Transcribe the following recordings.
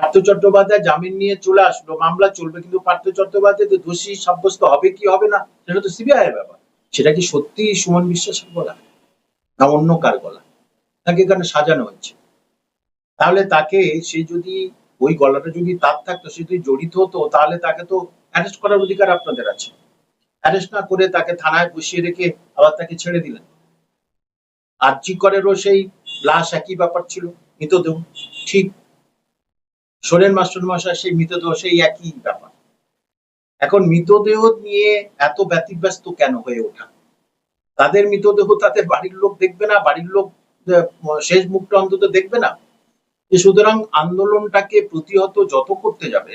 পার্থ চট্টোপাধ্যায় জামিন নিয়ে চলে আসলো, মামলা চলবে, কিন্তু পার্থ চট্টোপাধ্যায় দোষী সাব্যস্ত হবে কি হবে না, সেটা তো সিবিআই এর ব্যাপার। সেটা কি সত্যি সুমন বিশ্বাসের গলা? না অন্য কার গলা? তাকে এখানে সাজানো হচ্ছে? তাহলে তাকে, সে যদি ওই গলাটা যদি তার থাকতো, সে যদি জড়িত হতো, তাহলে তাকে তো অ্যারেস্ট করার অধিকার আপনাদের আছে। অ্যারেস্ট না করে তাকে থানায় বসিয়ে রেখে আবার তাকে ছেড়ে দিলেন। আর জি করেরও সেই লাশ একই ব্যাপার ছিল? মৃতদেহ ঠিক সোরেন মাস্টার মশাই, সেই মৃতদেহ সেই একই ব্যাপার। এখন মৃতদেহ নিয়ে এত ব্যতিব্যস্ত কেন হয়ে ওঠা? তাদের মৃতদেহ তাদের বাড়ির লোক দেখবে না, বাড়ির লোক শেষ মুখটা অন্তত দেখবে না। যে সুতরাং আন্দোলনটাকে প্রতিহত যত করতে যাবে,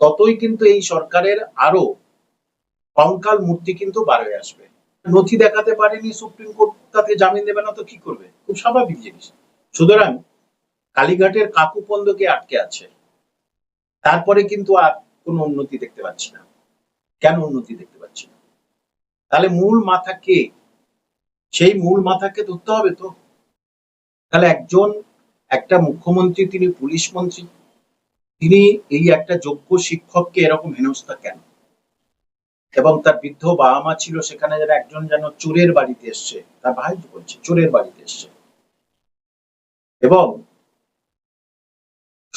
ততই কিন্তু এই সরকারের আরও কঙ্কাল মূর্তি কিন্তু বার হয়ে আসবে। নথি দেখাতে পারেনি সুপ্রিম কোর্ট, তাতে জামিন দেবে না তো কি করবে? খুব স্বাভাবিক জিনিস। সুতরাং কালীঘাটের কাকুপন্দকে আটকে আছে। তারপরে কিন্তু আর কোনো উন্নতি দেখতে পাচ্ছি না। কেন উন্নতি দেখতে পাচ্ছি না? তাহলে মূল মাথা কে? সেই মূল মাথাকে ধরতে হবে তো। তাহলে একজন, একটা মুখ্যমন্ত্রী, তিনি পুলিশ মন্ত্রী, তিনি এই একটা যোগ্য শিক্ষককে এরকম হেনস্থা কেন? এবং তার বৃদ্ধ বাবা মা ছিল সেখানে যারা একজন যেন চোরের বাড়িতে এসছে, তার ভাই বলছে, চোরের বাড়িতে এসছে। এবং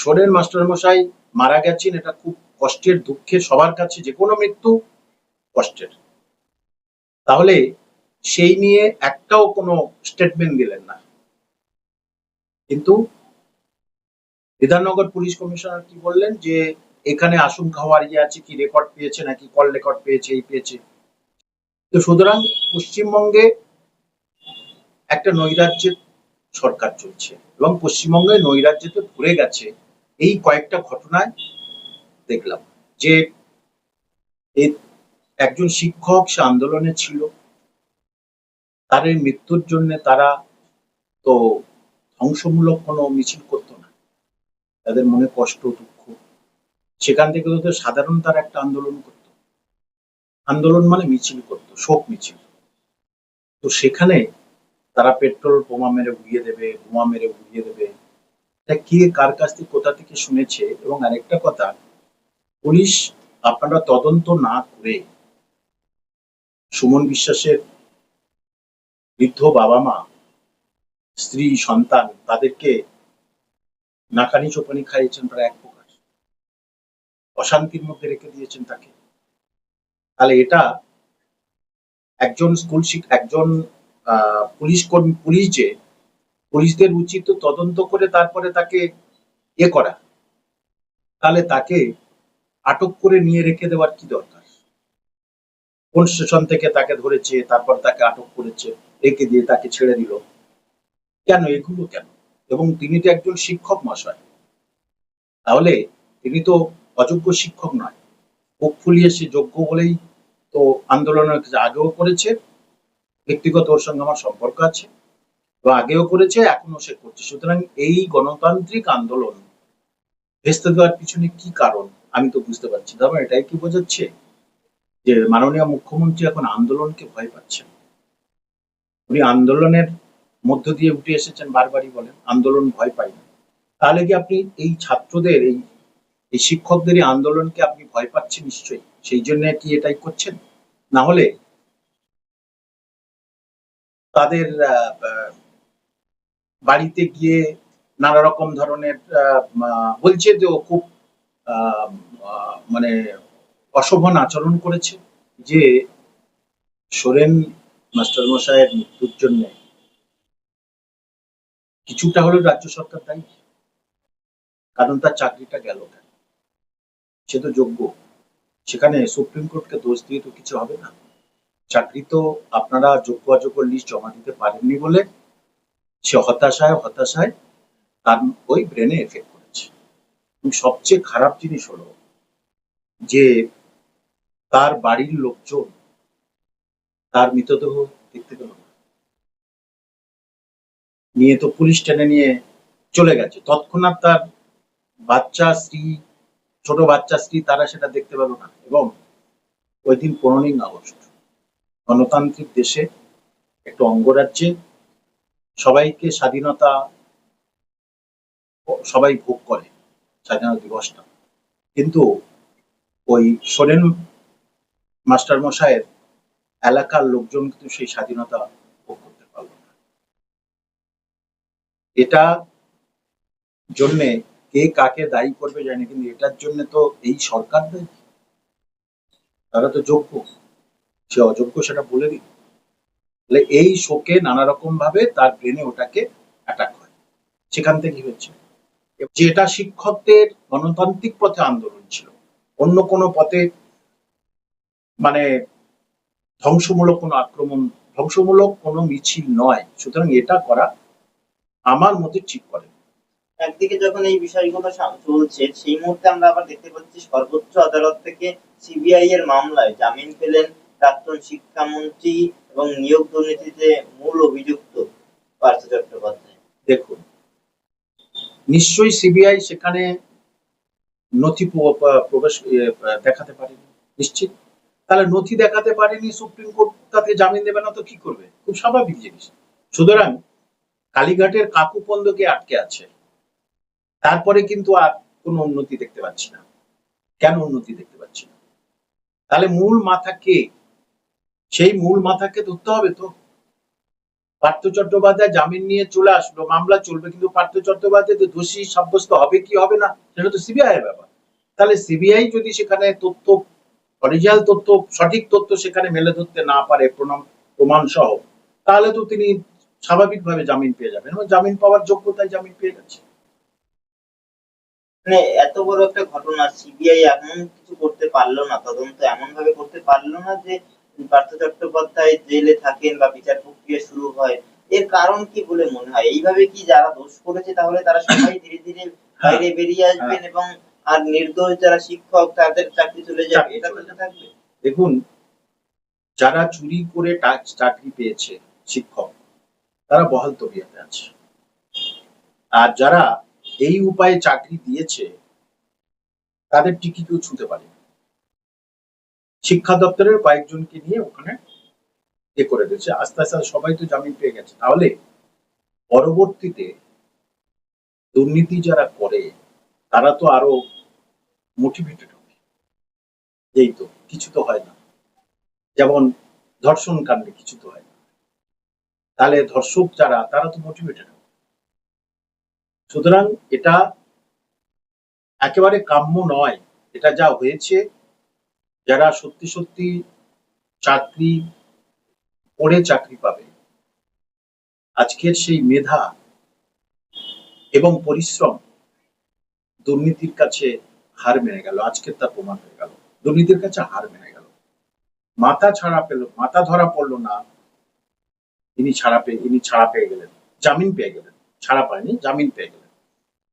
সোরেন মাস্টার মশাই, মারা গেছেন, এটা খুব কষ্টের দুঃখে সবার কাছে যে কোনো মৃত্যু কষ্টের। তাহলে সেই নিয়ে একটাও কোনো স্টেটমেন্ট দিলেন না। কিন্তু বিধাননগর পুলিশ কমিশনার কি বললেন যে এখানে আশঙ্কা হওয়ার ইয়ে আছে, কি রেকর্ড পেয়েছে নাকি কল রেকর্ড পেয়েছে, এই পেয়েছে। তো সুতরাং পশ্চিমবঙ্গে একটা নৈরাজ্যের সরকার চলছে এবং পশ্চিমবঙ্গে নৈরাজ্যতে ভরে গেছে। এই কয়েকটা ঘটনায় দেখলাম যে একজন শিক্ষক, সে আন্দোলনে ছিল। তার মৃত্যুর জন্য তারা তো ধ্বংসমূলক কোনো মিছিল করতো না। তাদের মনে কষ্ট, দুঃখ। সেখান থেকে তো সাধারণ তারা একটা আন্দোলন করতো। আন্দোলন মানে মিছিল করতো, শোক মিছিল। তো সেখানে তারা পেট্রোল বোমা মেরে উড়িয়ে দেবে, বোমা মেরে উড়িয়ে দেবে। এটা কে কার কাছ থেকে কোথা থেকে শুনেছে? এবং আরেকটা কথা পুলিশ আপনারা তদন্ত না করে সুমন বিশ্বাসের বৃদ্ধ বাবা মা স্ত্রী সন্তান তাদেরকে নাকানি চোপানি খাইয়েছেন প্রায় এক প্রকার। অশান্তির মধ্যে রেখে দিয়েছেন তাকে। তাহলে এটা একজন স্কুল শিক একজন আহ, পুলিশ কর্মী পুলিশ যে পুলিশদের উচিত তদন্ত করে তারপরে তাকে ইয়ে করা। তাহলে তাকে আটক করে নিয়ে রেখে দেওয়ার কি দরকার? কোন স্টেশন থেকে তাকে ধরেছে, তারপর তাকে আটক করেছে রেখে দিয়ে তাকে ছেড়ে দিল? কেন, এগুলো কেন? এবং তিনি তো একজন শিক্ষক মশাই। তাহলে তিনি তো অযোগ্য শিক্ষক নয়। মুখ ফুলিয়ে সে যোগ্য বলেই তো আন্দোলনের আগেও করেছে। ব্যক্তিগত ওর সঙ্গে আমার সম্পর্ক আছে। তো আগেও করেছে এখনও সে করছে। সুতরাং এই গণতান্ত্রিক আন্দোলন ভেস্তে দেওয়ার পিছনে কি কারণ? আমি তো বুঝতে পারছি তবে এটাই কি বোঝাচ্ছে যে মাননীয় মুখ্যমন্ত্রী এখন আন্দোলনকে ভয় পাচ্ছেন? উনি আন্দোলনের মধ্য দিয়ে উঠে এসেছেন, বারবারই বলেন, আন্দোলন ভয় পাই না। তাহলে কি আপনি এই ছাত্রদের, এই এই শিক্ষকদের এই আন্দোলনকে আপনি ভয় পাচ্ছেন নিশ্চয়ই? সেই জন্য কি এটাই করছেন? না হলে তাদের বাড়িতে গিয়ে নানা রকম ধরনের বলছে যে ও খুব মানে অশোভন আচরণ করেছে যে সোরেন মাস্টার মশাইয়ের মৃত্যুর জন্য কিছুটা হলেও রাজ্য সরকার দায়ী। কারণ তার চাকরিটা গেল কেন? সে তো যোগ্য। সেখানে সুপ্রিম কোর্টকে দোষ দিয়ে তো কিছু হবে না। চাকরি তো আপনারা যোগ্য অযোগ্য লিস্ট জমা দিতে পারেননি বলে সে হতাশায় হতাশায় তার ওই ব্রেনে এফেক্ট করেছে। সবচেয়ে খারাপ জিনিস হলো যে তার বাড়ির লোকজন তার মৃতদেহ দেখতে পেল না। নিয়ে তো পুলিশ টেনে নিয়ে চলে গেছে। তৎক্ষণাৎ তার বাচ্চা, স্ত্রী, ছোট বাচ্চা, স্ত্রী তারা সেটা দেখতে পেল না এবং ওই দিন পনেরোই আগস্ট গণতান্ত্রিক দেশে একটু অঙ্গরাজ্যে সবাইকে স্বাধীনতা সবাই ভোগ করে, স্বাধীনতা দিবসটা। কিন্তু ওই সোরেন মাস্টার মশাইয়ের এলাকার লোকজন কিন্তু সেই স্বাধীনতা ভোগ করতে পারল না। এটা জন্যে কে কাকে দায়ী করবে জানি কিন্তু এটার জন্য তো এই সরকার দায়ী। তারা তো যোগ্য। সে অযোগ্য সেটা বলে দিল। তাহলে এই শোকে নানা রকম ভাবে তার ব্রেনে ওটাকে অ্যাটাক হয় সেখান থেকে হচ্ছে যেটা শিক্ষকদের গণতান্ত্রিক পথে আন্দোলন ছিল, অন্য কোনো পথে মানে ধ্বংসমূলক কোনো আক্রমণ, ধ্বংসমূলক কোনো মিছিল নয়, সুতরাং এটা করা আমার মতে ঠিক করে। একদিকে যখন এই বিষয়গুলো চলছে, সেই মুহূর্তে আমরা আবার দেখতে পাচ্ছি সর্বোচ্চ আদালত থেকে সিবিআই এর মামলায় জামিন পেলেন প্রাক্তন শিক্ষামন্ত্রী এবং নিয়োগ দুর্নীতিতে মূল অভিযুক্ত পার্থ চট্টোপাধ্যায়। দেখুন, নিশ্চয়ই সিবিআই সেখানে নথি প্রবেশ দেখাতে পারেনি, নিশ্চিত। তাহলে নথি দেখাতে পারেনি সুপ্রিম কোর্ট, তাতে জামিন দেবে না তো কি করবে? খুব স্বাভাবিক জিনিস। সুতরাং কালীঘাটের কাকু কাকুপন্দকে আটকে আছে। তারপরে কিন্তু আর কোনো উন্নতি দেখতে পাচ্ছি না। কেন উন্নতি দেখতে পাচ্ছি না? তাহলে মূল মাথা কে সেই মূল মাথাকে ধরতে হবে তো। পার্থ চট্টোপাধ্যায় জামিন নিয়ে চলে আসলো, মামলা চলবে, কিন্তু পার্থ চট্টোপাধ্যায় দোষী, সাব্যস্ত হবে কি হবে না, সেটা তো সিবিআই ব্যাপার। তাহলে সিবিআই যদি সেখানে তথ্য অরিজিনাল তথ্য, সঠিক তথ্য সেখানে মেলে ধরতে না পারে প্রমাণ সহ, তাহলে তো তিনি স্বাভাবিকভাবে জামিন পেয়ে যাবেন এবং জামিন পাওয়ার যোগ্যতায় জামিন পেয়ে যাচ্ছে। মানে এত বড় একটা ঘটনা সিবিআই এমন কিছু করতে পারল না, তদন্ত এমন ভাবে করতে পারল না যে পার্থ চট্টোপাধ্যায় জেলে থাকেন বা বিচার প্রক্রিয়া শুরু হয় এর কারণ কি বলে মনে হয়? এইভাবে কি যারা দোষ করেছে তাহলে তারা সবাই ধীরে ধীরে বাইরে বেরিয়ে আসবেন এবং আর নির্দোষ যারা শিক্ষক তাদের চাকরি চলে যাবে? এটা চলে তো থাকবে? দেখুন যারা চুরি করে চাকরি পেয়েছে শিক্ষক তারা বহাল তবিয়াতে আছে। আর যারা এই উপায়ে চাকরি দিয়েছে তাদের টিকি কেউ ছুঁতে পারে শিক্ষা দপ্তরের কয়েকজনকে নিয়ে ওখানে এ করে দিয়েছে। আস্তে আস্তে সবাই তো জামিন পেয়ে গেছে। তাহলে পরবর্তীতে দুর্নীতি যারা করে, তারা তো আরও মোটিভেটেড হবে। এই তো, কিছু তো হয় না। যেমন ধর্ষণ কাণ্ডে কিছু তো হয় না। তাহলে ধর্ষক যারা, তারা তো মোটিভেটেড হবে। সুতরাং এটা একেবারে কাম্য নয়। এটা যা হয়েছে যারা সত্যি সত্যি চাকরি পড়ে চাকরি পাবে, আজকের সেই মেধা এবং পরিশ্রম দুর্নীতির কাছে হার মেনে গেল, আজকের তার প্রমাণ হয়ে গেল। দুর্নীতির কাছে হার মেনে গেল। মাথা ছাড়া পেল, মাথা ধরা পড়ল না। ইনি ছাড়া পেয়ে, ইনি ছাড়া পেয়ে গেলেন। জামিন পেয়ে গেলেন, ছাড়া পায়নি, জামিন পেয়ে গেলেন।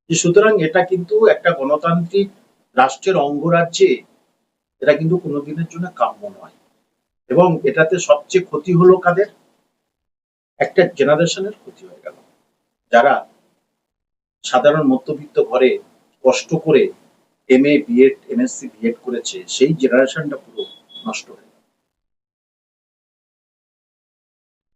সুতরাং এটা কিন্তু একটা গণতান্ত্রিক রাষ্ট্রের অঙ্গরাজ্যে এটা কিন্তু কোনোদিনের জন্য কাম্য নয়। এবং এটাতে সবচেয়ে ক্ষতি হলো কাদের? একটা জেনারেশনের ক্ষতি হয়ে গেল। যারা সাধারণ মধ্যবিত্ত ঘরে কষ্ট করে M A BEd MSc BEd করেছে, সেই জেনারেশনটা পুরো নষ্ট হয়ে